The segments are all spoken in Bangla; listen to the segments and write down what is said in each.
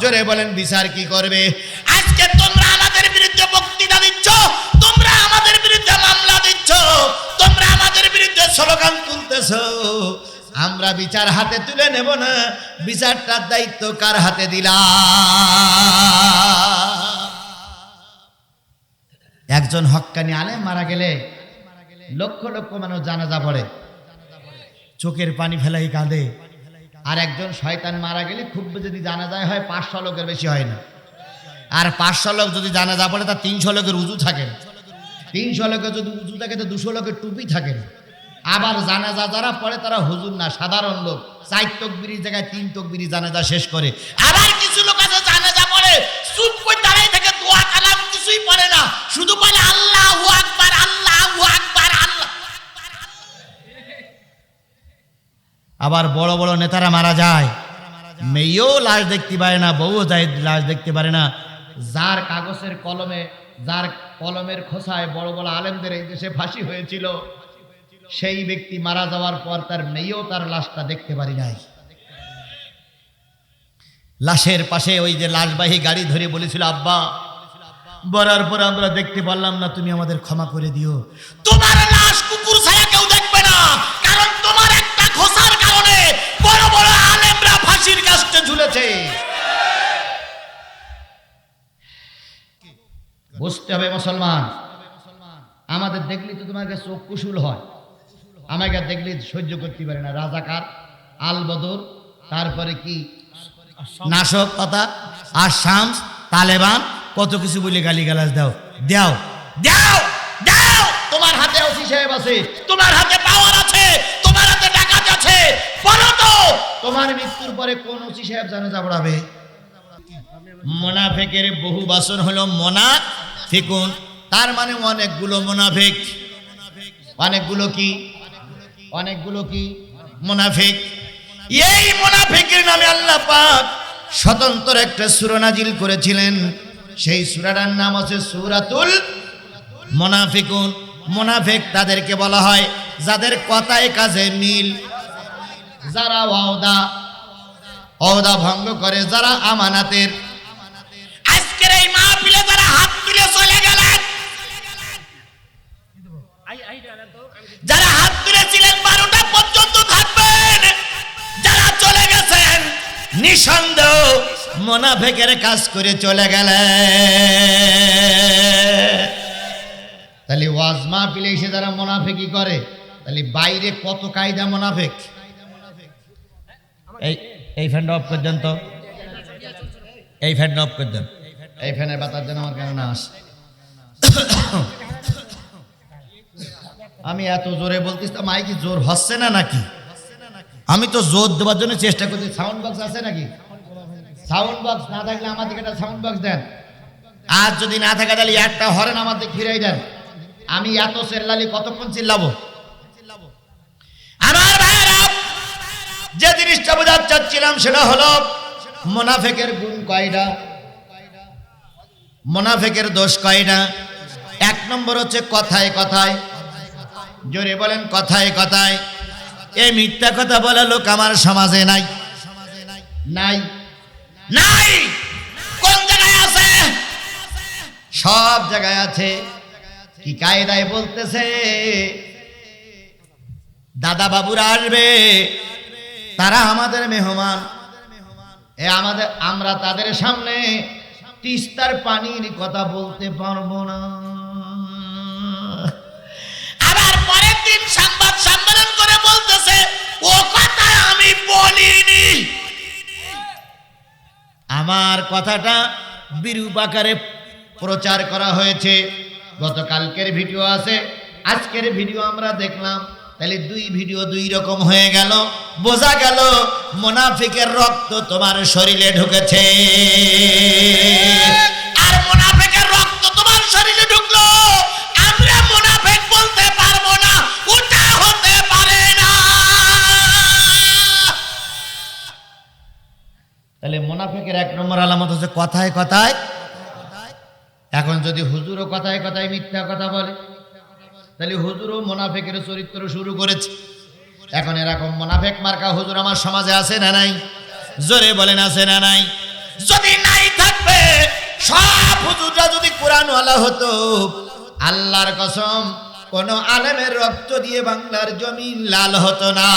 জোরে বলেন, বিচার কি করবে? আজকে তোমরা আমাদের বিরুদ্ধে বক্তৃতা দিচ্ছ, তোমরা আমাদের বিরুদ্ধে মামলা দিচ্ছ, তোমরা আমাদের বিরুদ্ধে স্লোগান তুলতেছ। আমরা বিচার হাতে তুলে নেব না, বিচারটার দায়িত্ব কার হাতে দিলাম? একজন হক্কানি আলেম মারা গেলে লক্ষ লক্ষ মানুষ জানাজা পড়ে। চোখের পানি ফেলাই কাঁদে। আর একজন শয়তান মারা গেলে খুব যদি জানাজায় হয়, পাঁচশো লোকের বেশি হয় না। আর পাঁচশো লোক যদি জানাজা পড়ে তার তিনশো লোকের উজু থাকে। তিনশো লোকের যদি উজু থাকে, তো দুশো লোকের টুপি থাকে। আবার জানাজা যারা পড়ে, তারা হুজুর না, সাধারণ লোক। চার তকবিরির জায়গায় তিন তকবিরি জানাজা শেষ করে। আবার কিছু লোক আছে জানাজা পড়ে, চুপ করে দাঁড়াই থেকে, দোয়া কালাম কিছুই পড়ে না। শুধু বলে আল্লাহ আকবার আবার বড় বড় নেতারা মারা যায়। মেয়েও লাশ দেখতে পারে না যায় লাশ দেখতে পারে না। যার কাগজের কলমে, যার কলমের খোসায় বড় বড় আলেমদের এই দেশে ফাঁসি হয়েছিল, সেই ব্যক্তি মারা যাওয়ার পর তার মেয়েও তার লাশটা দেখতে পারি নাই। লাশের পাশে ওই যে লাশবাহী গাড়ি ধরে বলেছিল, আব্বা বলার পর আমরা দেখতে পারলাম না, তুমি আমাদের ক্ষমা করে দিও। তোমার লাশ কুকুর ছাড়া কেউ দেখবে না, কারণ বড় বড় আলেমরা ফাঁসির কাছে ঝুলেছে। বুঝতে হবে মুসলমান। আমাদের দেখলি তো তোমার কাছে কুশুল হয়। আমাকে দেখলি সহ্য করতে পারে না। রাজাকার আল বদর, তারপরে কি? নাশকতা আর শামস তালেবান, কত কিছু বলে গালি গালাজ দাও। দাও। দাও! দাও! তোমার হাতে ওসি সাহেব আছে। তোমার হাতে পাওয়ার আছে। বলো তো। তোমার মৃত্যুর পরে কোন ওসি সাহেব জানে যাবড়াবে মোনাফেকের বহু বাসন হলো মোনা ফিকুন তার মানে অনেকগুলো মোনাফেক। অনেকগুলো কি? অনেকগুলো কি? মোনাফেক। এই মোনাফেকের নামে আল্লাহ পাক স্বতন্ত্র একটা সূরা নাজিল করেছিলেন। সেই সূরাটার নাম আছে সূরাতুল মোনাফিকুন। মোনাফেক তাদেরকে বলা হয় যাদের কথায় কাজে মিল। যারা ওয়াদা ওয়াদা ভঙ্গ করে যারা আমানাতের। আজকের এই মাহফিলে যারা হাত তুলে চলে গেলেন যারা হাত তুলেছিলেন বারোটা পর্যন্ত থাকবেন যারা চলে গেছেন নিঃসন্দেহ মোনাফেকের কাজ করে চলে গেলেন। তাহলে ওয়াজ মাহফিলে এসে যারা মোনাফেকি করে তাহলে বাইরে কত কায়দা মোনাফেক? এই এই ফ্যানটা অফ করে তো। এই ফ্যানটা অফ করে এই ফ্যানের বাতাস যেন আমার কেন না আমি এত জোরে বলতিস তো মাইকি জোর হচ্ছে না নাকি? আমি তো জোর দেওয়ার জন্য চেষ্টা করছি। সাউন্ড বক্স আছে নাকি? সাউন্ড বক্স না থাকলে আমাদেরকে একটা সাউন্ড বক্স দেন। আর যদি না থাকে তাহলে একটা হরেন আমাদের ফিরাই দেন। আমি এত চেল্লালি কতক্ষণ চিল্লাবো? আমার যে জিনিসটা বোঝাতে চাচ্ছিলাম সেটা হলো মোনাফেকের গুণ কয়টা মোনাফেকের দোষ কয়টা এক নম্বর হচ্ছে কথায় কথায়। জোরে বলেন, কথায় কথায়। এই মিথ্যা কথা বলা লোক আমার সমাজে নাই। নাই। নাই! কোন জায়গায় আছে? সব জায়গায় আছে। কি কায়দায় বলতেছে? দাদা বাবুরা আসবে। তারা আমাদের মেহমান। এ আমাদের, আমরা তাদের সামনে তিস্তার পানির কথা বলতে পারব না। আবার পরের দিন সংবাদ সম্মেলন করে বলতেছে, ও কথা আমি বলিনি। আমার কথাটা বিরূপ আকারে প্রচার করা হয়েছে। গতকালকের ভিডিও আছে, আজকের ভিডিও আমরা দেখলাম। তাহলে দুই ভিডিও দুই রকম হয়ে গেল। বোঝা গেল মোনাফিকের রক্ত তোমার শরীরে ঢুকেছে। আর মোনাফিকের রক্ত তোমার শরীরে ঢুকলো। আমরা মোনাফিক বলতে পারব না, ওটা হতে পারে না। তাহলে মোনাফেকের এক নম্বর আলামত হচ্ছে কথায় কথায়। এখন যদি হুজুরও কথায় কথায় মিথ্যা কথা বলে তাহলে হুজুরও মোনাফেকের চরিত্র শুরু করেছে। এখন এরকম মোনাফেক মার্কা হুজুর আমার সমাজে আছে না নাই? জোরে বলেন, আছে না নাই? যদি নাই থাকবে, সব হুজুররা যদি কোরআনওয়ালা হতো, আল্লাহর কসম, কোন আলেমের রক্ত দিয়ে বাংলার জমি লাল হতো না।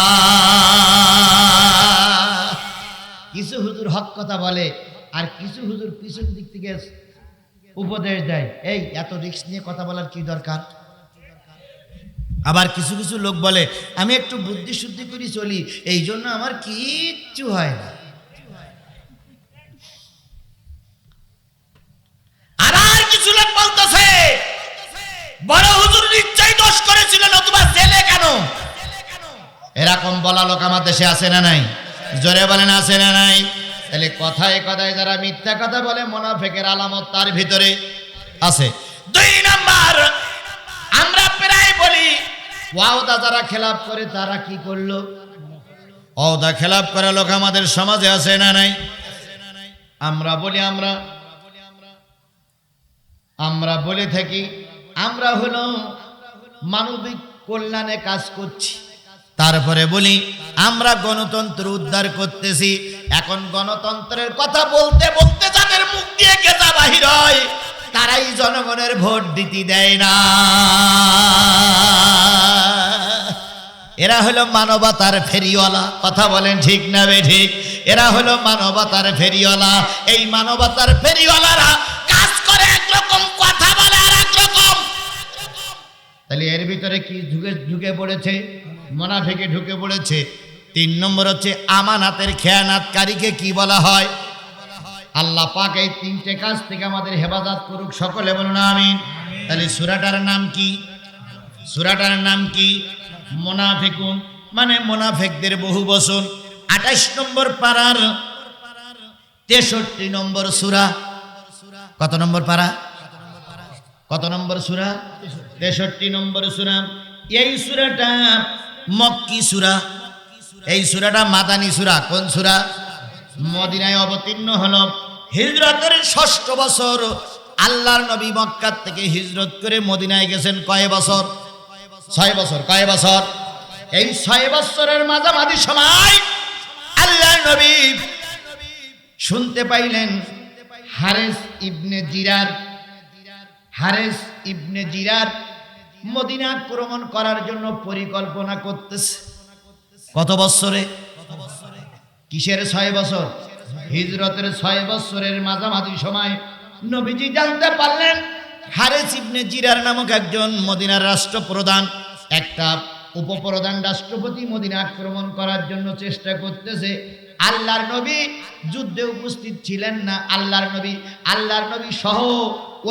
কিছু হুজুর হক কথা বলে, আর কিছু হুজুর পিছন দিক থেকে উপদেশ দেয়। এই, এত রিস্ক নিয়ে কথা বলার কি দরকার? আবার কিছু কিছু লোক বলে, আমি একটু বুদ্ধি শুদ্ধি করে, চলি। এই জন্য আমার কিচ্ছু হয় না। আর আর কিছু লোক বলতেছে, বড় হুজুর দোষ করেছিল, নতুবা জেলে কেন? এরকম বলা লোক আমার দেশে আছে না নাই? জোরে বলেন, আছে না নাই? তাহলে কথায় কথায় যারা মিথ্যা কথা বলে, মোনাফেকের আলামত তার ভিতরে আছে। দুই নাম্বার, আমরা ওয়াওদা যারা খেলাপ করে, তারা কি করল? ওয়াওদা খেলাপ করা লোক আমাদের সমাজে আছে না নাই? আমরা বলি, আমরা আমরা বলে থাকি, আমরা হলো মানবিক কল্যাণে কাজ করছি। তারপরে বলি, আমরা গণতন্ত্র উদ্ধার করতেছি। এখন গণতন্ত্রের কথা বলতে বলতে যাদের মুখ দিয়ে গেতা বাহির হয়, তারাই জনগণের ভোট দিতে দেয় না। এরা হলো মানবতার ফেরিওয়ালা। কথা বলেন ঠিক না বে ঠিক? এরা হলো মানবতার ফেরিওয়ালা। এই মানবতার ফেরিওয়ালারা কাজ করে একরকম, কথা বলে আর একরকম তাহলে এর ভিতরে কি ঢুকে ঢুকে পড়েছে? মোনাফেকে ঢুকে পড়েছে। তিন নম্বর হচ্ছে আমানাতের খেয়ানাতকারীকে কি বলা হয়? আল্লাহ পাক এই তিনটে কাজ থেকে আমাদের হেফাজত করুক, সকলে বলুন আমিন। তাহলে সুরাটার নাম কি? সুরাটার নাম কি? মোনাফেকুন মানে মোনাফেকদের বহু বচন। আঠাশ নম্বর পাড়ার তেষট্টি নম্বর সুরা। কত নম্বর পাড়া? কত নম্বর সুরা? তেষট্টি নম্বর সুরা। এই সুরাটা মক্কি সুরা। এই সুরাটা মাদানী সুরা। কোন সুরা? মদিনায় অবতীর্ণ হলো। হিজরতের ষষ্ঠ বছর। আল্লাহর নবী মক্কার থেকে হিজরত করে মদিনায় গেছেন কয় বছর? ছয় বছর, কয় বছর? এই ছয় বছরের মাঝামাঝি সময় আল্লাহর নবী শুনতে পাইলেন হারেস ইবনে জিরার, হারেস ইবনে জিরার মদিনা আক্রমণ করার জন্য পরিকল্পনা করতেছে। কত বছরে? কিসের ছয় বছর? হিজরতের ছয় বছরের মাঝামাঝি সময় নবীজি জানতে পারলেন হারেস ইবনে জিরার নামক একজন মদিনার রাষ্ট্রপ্রধান, একটা উপপ্রধান রাষ্ট্রপতি মদিনা আক্রমণ করার জন্য চেষ্টা করতেছে। আল্লাহর নবী যুদ্ধে উপস্থিত ছিলেন না। আল্লাহর নবী আল্লাহর নবী সহ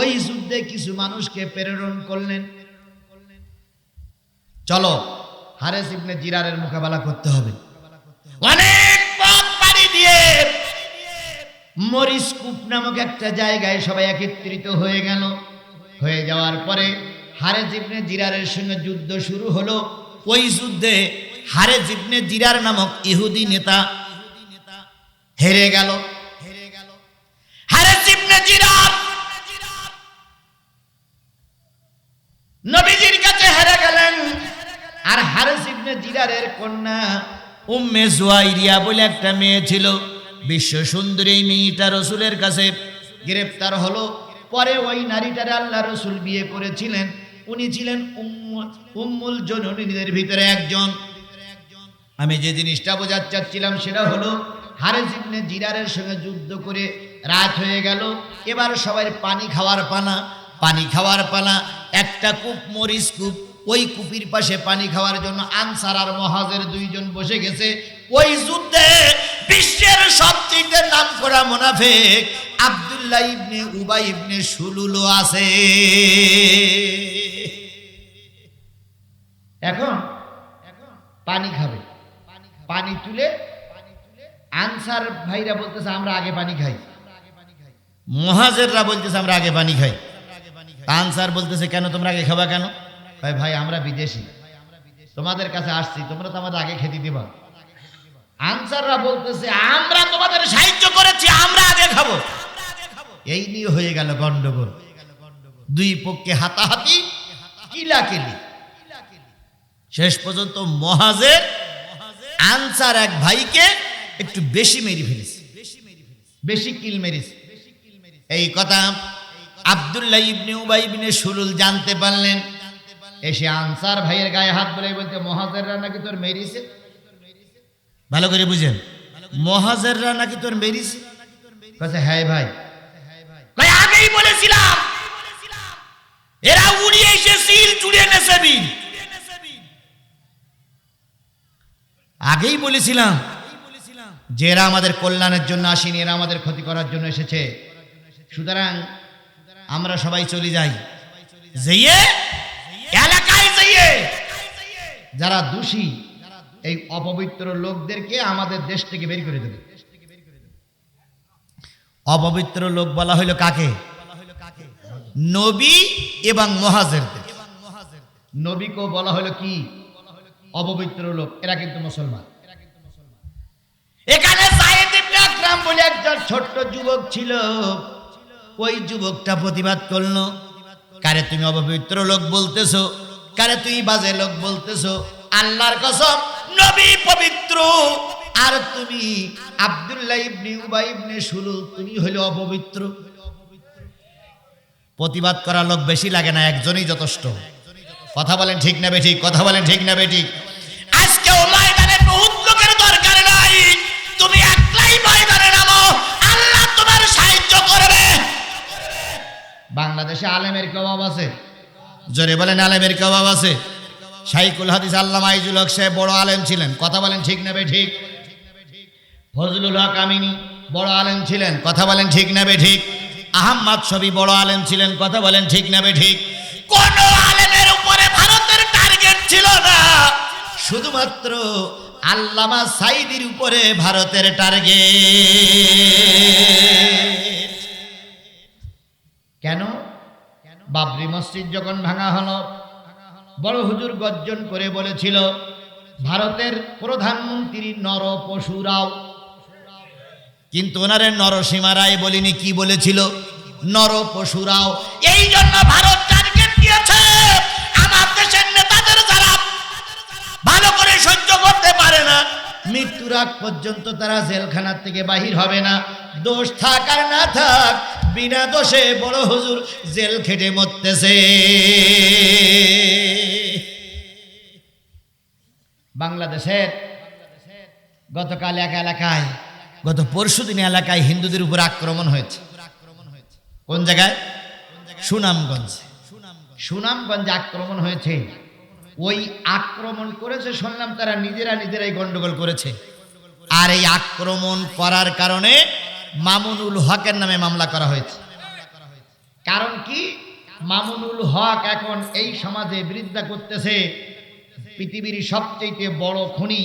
ওই যুদ্ধে কিছু মানুষকে প্রেরণ করলেন। চলো, হারেস ইবনে জিরারের মোকাবেলা করতে হবে। অনেক পথ পাড়ি দিয়ে মরিস কূপ নামক একটা জায়গায় সবাই একত্রিত হয়ে গেল। হয়ে যাওয়ার পরে হারেস ইবনে জিরারের সঙ্গে যুদ্ধ শুরু হলো। ওই যুদ্ধে হারেস ইবনে জিরার নামক ইহুদি নেতা হেরে গেল। হেরে কাছে হেরে গেলেন। আর জিরারের কন্যা বলে একটা মেয়ে ছিল। বিশ্ব সুন্দরী মেয়েটা রসুলের কাছে গ্রেপ্তার হলো। পরে ওই নারীটারে আল্লাহ রসুল বিয়ে করেছিলেন। উনি ছিলেন উম্মু- উম্মুল জননীদের ভিতরে একজন। আমি যে জিনিসটা বোঝাতে চাচ্ছিলাম সেটা হলো হারেস ইবনে জিরারের সঙ্গে যুদ্ধ করে রাত হয়ে গেল। এবার সবাই পানি খাওয়ার পানা, পানি খাওয়ার পানা, একটা কূপ, মরিচ কূপ, ওই কূপির পাশে পানি খাওয়ার জন্য আনসার আর মহাজের দুইজন বসে গেছে। ওই যুদ্ধে বিশ্বের সবচেয়ে নাম করা মোনাফেক আব্দুল্লাহ ইবনে উবাই ইবনে সুলুলো আছে। এখন পানি খাবে। পানি তুলে আনসার ভাইরা বলতেছে, আমরা আগে পানি খাই। মহাজেররা বলতেছে, আমরা আগে পানি খাই। আনসার বলতেছে, কেন, তোমরা আগে খাবা কেন? ভাই ভাই, আমরা বিদেশি। তোমাদের কাছে আসছি, তোমরা তো আমাদের আগে খেতে দিবা। আনসাররা বলতেছে, আমরা তোমাদের সাহায্য করেছি, আমরা আগে খাব। এই নিয়ে হয়ে গেল গন্ডগোল। দুই পক্ষে হাতাহাতি, কিলাকিলি। শেষ পর্যন্ত মহাজের আনসার এক ভাইকে একটু বেশি মেরে ফেলেছে। বেশি কিল মেরেছে। এই কথা আবদুল্লাহ ইবনে উবাই ইবনে সুলুল জানতে পারলেন। এসে আনসার ভাইয়ের গায়ে হাত বলে বলতে, মহাজেররা নাকি তোর মেরিছে? ভালো করে বুঝেন। মহাজেররা নাকি তোর মেরিছে কাছে হ্যাঁ ভাই। ভাই আগেই বলেছিলাম। এরা উড়িয়ে এসে সিল চুড়িয়ে নেছে বিল। আগেই বলেছিলাম যে এরা আমাদের কল্যাণের জন্য আসেনি, এরা আমাদের ক্ষতি করার জন্য এসেছে। সুতরাং আমরা সবাই চলে যাই। যেয়ে এলাকায় যেয়ে যারা দোষী এই অপবিত্র লোকদেরকে আমাদের দেশ থেকে বের করে দেবে। অপবিত্র লোক বলা হইল কাকে? নবী এবং মহাজেরদের। নবীকেও বলা হলো কি? অপবিত্র লোক, এরা কিন্তু মুসলমান। এখানে বলে একজন ছোট্ট যুবক ছিল। ওই যুবকটা প্রতিবাদ করল, কারে তুমি অপবিত্র লোক বলতেছো? কারে তুই বাজে লোক বলতেছো? আল্লাহর কসম নবী পবিত্র। আর তুমি আব্দুল্লাহ ইবনে উবাই ইবনে সুলুল, তুমি হইলে অপবিত্র। প্রতিবাদ করা লোক বেশি লাগে না, একজনই যথেষ্ট। কথা বলেন ঠিক না বেঠিক, কথা বলেন ঠিক না বেঠিক। আজকেও ময়দানে বহুত লোকের দরকার নাই। তুমি একলাই ময়দানে নামো, আল্লাহ তোমার সাহায্য করবে। বাংলাদেশে আলেমের কি আছে? জোরে বলেন, আলেমের কি আছে? শাইকুল হাদিস আল্লামা আইজুল হক সাহেব বড় আলেম ছিলেন। কথা বলেন ঠিক না বে ঠিক? ফজলুল হক আমিনী বড় আলেম ছিলেন। কথা বলেন ঠিক না বে ঠিক? আহম্মদ ছবি বড় আলেম ছিলেন। কথা বলেন ঠিক না বে ঠিক? কোন আলেমের উপরে ভারতের টার্গেট ছিল না। শুধুমাত্র আল্লামা সাইদির উপরে ভারতের টার্গেট কেন? বাবরি মসজিদ যখন ভাঙা হলো বড় হুজুর গর্জন করে বলেছিল, ভারতের প্রধানমন্ত্রী নর পশুরাও কিন্তু ওনারে নরসীমা রায় বলিনি, কি বলেছিল? নর পশুরাও এই জন্য ভারত টার্গেট দিয়েছে, আমার দেশের নেতাদের যারা ভালো করে সহ্য করতে পারে না, মৃত্যুর আগ পর্যন্ত তারা জেলখানার থেকে বাহির হবে না। দোষ থাক না থাক, বিনা দোষে বড় হুজুর জেল খেটে মরতেছে। বাংলাদেশের গতকাল এক এলাকায়, গত পরশু দিন এলাকায় হিন্দুদের উপর আক্রমণ হয়েছে। কোন জায়গায়? সুনামগঞ্জ। সুনামগঞ্জে আক্রমণ হয়েছে। ওই আক্রমণ করেছে, শুনলাম তারা নিজেরা নিজেরাই গন্ডগোল করেছে। আর এই আক্রমণ করার কারণে মামুনুল হকের নামে মামলা করা হয়েছে। কারণ কি? মামুনুল হক এখন এই সমাজে বিরোধিতা করতেছে। পৃথিবীর সবচেয়ে বড় খনি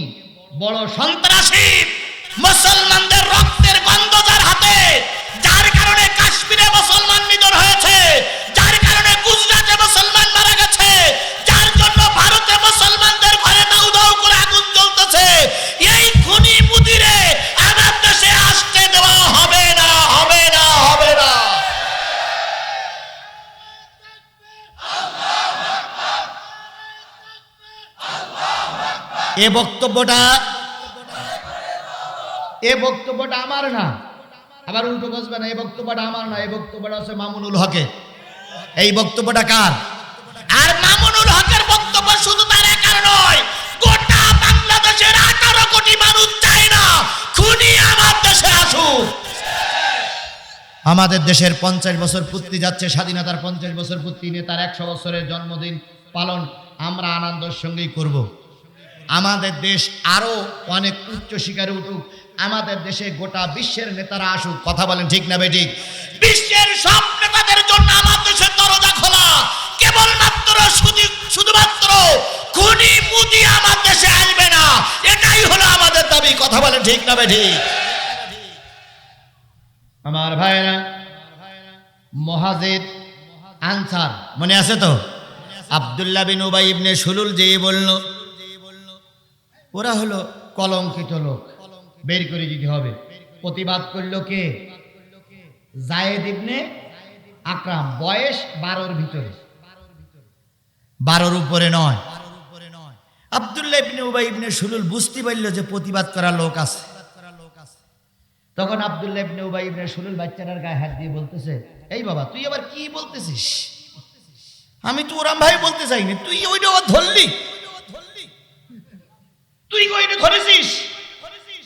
বড় সন্ত্রাসী মুসলমানদের রক্তের বক্তব্যটা এ বক্তব্যটা আমার না। আবার উল্টো বসবে না এই বক্তব্যটা আমার না এই বক্তব্যটা হচ্ছে মামুনুল হকে এই বক্তব্যটা কার? আর মামুনুল হকের বক্তব্য শুধু তার একার নয়, গোটা বাংলাদেশের আঠারো কোটি মানুষ চায় না, খুনি আমার দেশে আসুক। আমাদের দেশের পঞ্চাশ বছর পূর্তি যাচ্ছে, স্বাধীনতার পঞ্চাশ বছর পূর্তি নিয়ে তার একশো বছরের জন্মদিন পালন আমরা আনন্দের সঙ্গেই করব। আমাদের দেশ আরও অনেক উচ্চ শিকারে উঠুক, আমাদের দেশে গোটা বিশ্বের নেতারা আসুক, কথা বলেন ঠিক না বেঠিক? বিশ্বের সব নেতাদের জন্য আমার দেশের দরজা খোলা। কেবলমাত্র শুধু- শুধুমাত্র খুনি মুদি আমার দেশে আসবে না। এটাই হলো আমাদের দাবি, কথা বলেন ঠিক না বেঠিক? আমার ভাইরা মহাজেদ আনসার, মনে আছে তো? আবদুল্লাহ বিন উবাই ইবনে সুলুল যে বলল ওরা হলো কলঙ্কিত লোক। বের করে দিতে হবে। প্রতিবাদ করল কে? জায়েদ ইবনে আকরাম, বয়স বারোর ভিতরে। বারোর উপরে নয়। আবদুল্লাহ ইবনে উবাই ইবনে সুলুল বুঝতে পারল যে প্রতিবাদ করা লোক আছে। তখন আব্দুল্লাহ ইবনে উবাই ইবনে সুলুল বাচ্চাটার গায়ে হাত দিয়ে বলতেছে, এই বাবা, তুই আবার কি বলতেছিস? আমি তো ওরাম ভাই বলতে চাইনি, তুই ওইটা আবার ধরলি? তুই ওইটা ধরেছিস?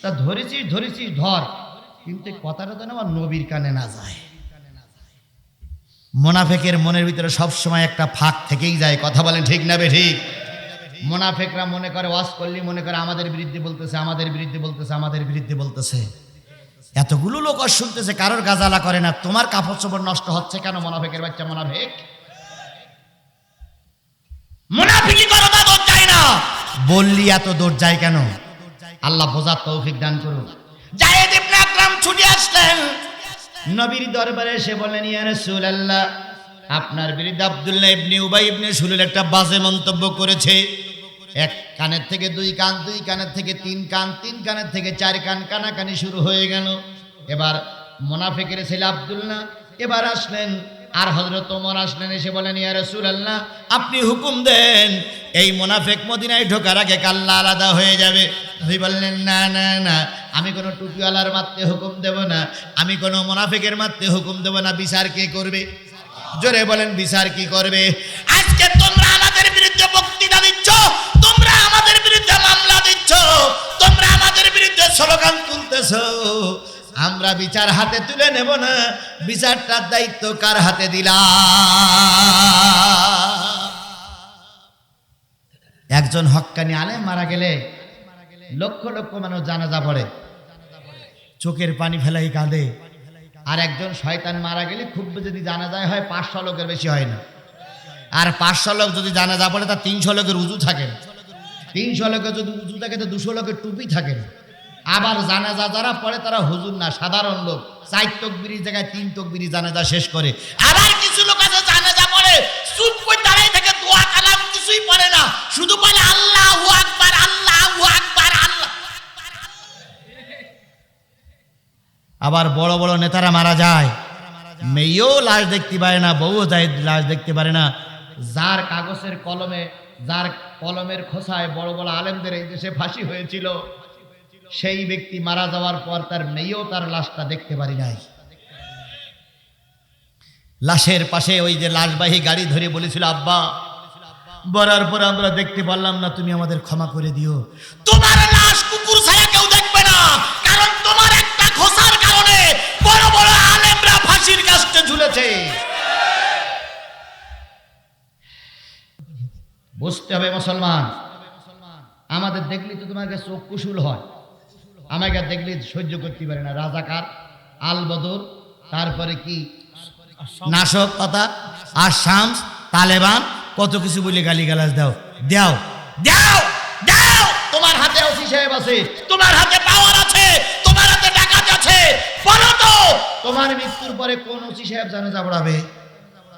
তা ধরেছিস ধরেছিস, ধর। কিন্তু কথাটা যেন আমার নবীর কানে না যায়। মোনাফেকের মনের ভিতরে সব সময় একটা ফাঁক থেকেই যায়। কথা বলেন ঠিক না বে ঠিক? মোনাফেকরা মনে করে, ওয়াজ করলি মনে করে আমাদের বিরুদ্ধে বলতেছে, আমাদের বিরুদ্ধে বলতেছে, আমাদের বিরুদ্ধে বলতেছে। এতগুলো লোক আর শুনতেছে, কারোর গাজালা করে না। তোমার কাপড় চোপড় নষ্ট হচ্ছে কেন মোনাফেকের বাচ্চা মোনাফেক? মুনাফিকি করো না। বললি এত দৌড় যায় কেন? আল্লাহ বোঝার তৌফিক দান করুন জায়েদ ইবনে আকরাম ছুটে আসলেন। নবীর দরবারে এসে বললেন, ইয়া রাসূলুল্লাহ, আপনার বিরুদ্ধে আব্দুল্লাহ ইবনে উবাই ইবনে সুলুল একটা বাজে মন্তব্য করেছে। এক কানের থেকে দুই কান, দুই কানের থেকে তিন কান, তিন কানের থেকে চার কান কানাকানি শুরু হয়ে গেল। এবার মোনাফেকের ছেলে আব্দুল্লাহ এবার আসলেন আর হজরত ওমর আসলেন, এসে বলেন, ইয়া রাসূলুল্লাহ, আপনি হুকুম দেন, এই মোনাফেক মদিনায় ঢোকার আগে কাল্লা আলাদা হয়ে যাবে। নবী বললেন, না না না, আমি কোনো টুপিওয়ালার মারতে হুকুম দেব না, আমি কোনো মোনাফেকের মারতে হুকুম দেব না, বিচার কে করবে? জোরে বলেন, বিচার কি করবে? আজকে তোমরা আমাদের বিরুদ্ধে বক্তৃতা দিচ্ছ, তোমরা আমাদের বিরুদ্ধে মামলা দিচ্ছ, তোমরা আমাদের বিরুদ্ধে স্লোগান তুলতেছ। আমরা বিচার হাতে তুলে নেব না। বিচারটার দায়িত্ব কার হাতে দিলাম? একজন হক্কানি আলেম মারা গেলে লক্ষ লক্ষ মানুষ জানাজা পড়ে। চোখের পানি ফেলাই কাঁদে। আর একজন শয়তান মারা গেলে খুব যদি জানাজায় হয়, পাঁচশো লোকের বেশি হয় না। আর পাঁচশো লোক যদি জানাজা পড়ে, তা তিনশো লোকের উজু থাকে তিনশো লোকের যদি উজু থাকে, তো দুশো লোকের টুপি থাকে না। আবার জানাজা যারা পড়ে তারা হুজুর না, সাধারণ লোক। চার তকবিরির জায়গায় তিন তকবিরি জানাজা শেষ করে। আবার কিছু লোক আছে জানাজা পড়ে, চুপ করে দাঁড়াই থেকে দোয়া কালাম কিছুই পড়ে না। শুধু বলে, আল্লাহু আকবার আল্লাহু আকবার, আল্লাহ আবার বড় বড় নেতারা মারা যায়। মেয়েও লাশ দেখতে পারে না, বউও যায় লাশ দেখতে পারে না। যার কাগজের কলমে, যার কলমের খোসায় বড় বড় আলেমদের এই দেশে ফাঁসি হয়েছিল। সেই ব্যক্তি মারা যাওয়ার পর তার মেয়েও তার লাশটা দেখতে পারি নাই। লাশের পাশে ওই যে লাশবাহী গাড়ি ধরে বলেছিল, আব্বা বলার পর আমরা দেখতে পারলাম না, তুমি আমাদের ক্ষমা করে দিও। তোমার লাশ কুকুর ছায়া কেউ দেখবে না, কারণ তোমার একটা খোসার কারণে বড় বড় আলেমরা ফাঁসির কাছে ঝুলেছে। বুঝতে হবে মুসলমান। আমাদের দেখলি তো তোমার কাছে চোখ কুশুল হয়। আমাকে দেখলে সহ্য করতে পারে না। রাজাকার আল বদর তারপরে কি? নাশকতা আর শামস তালেবান, কত কিছু বলে গালি গালাজ দাও। দাও দাও দাও! তোমার হাতে ওসি সাহেব আছে, তোমার হাতে পাওয়ার আছে, তোমার হাতে ডাকাত আছে। বলো তো, তোমার মৃত্যুর পরে কোন ওসি সাহেব জানাজা পড়াবে?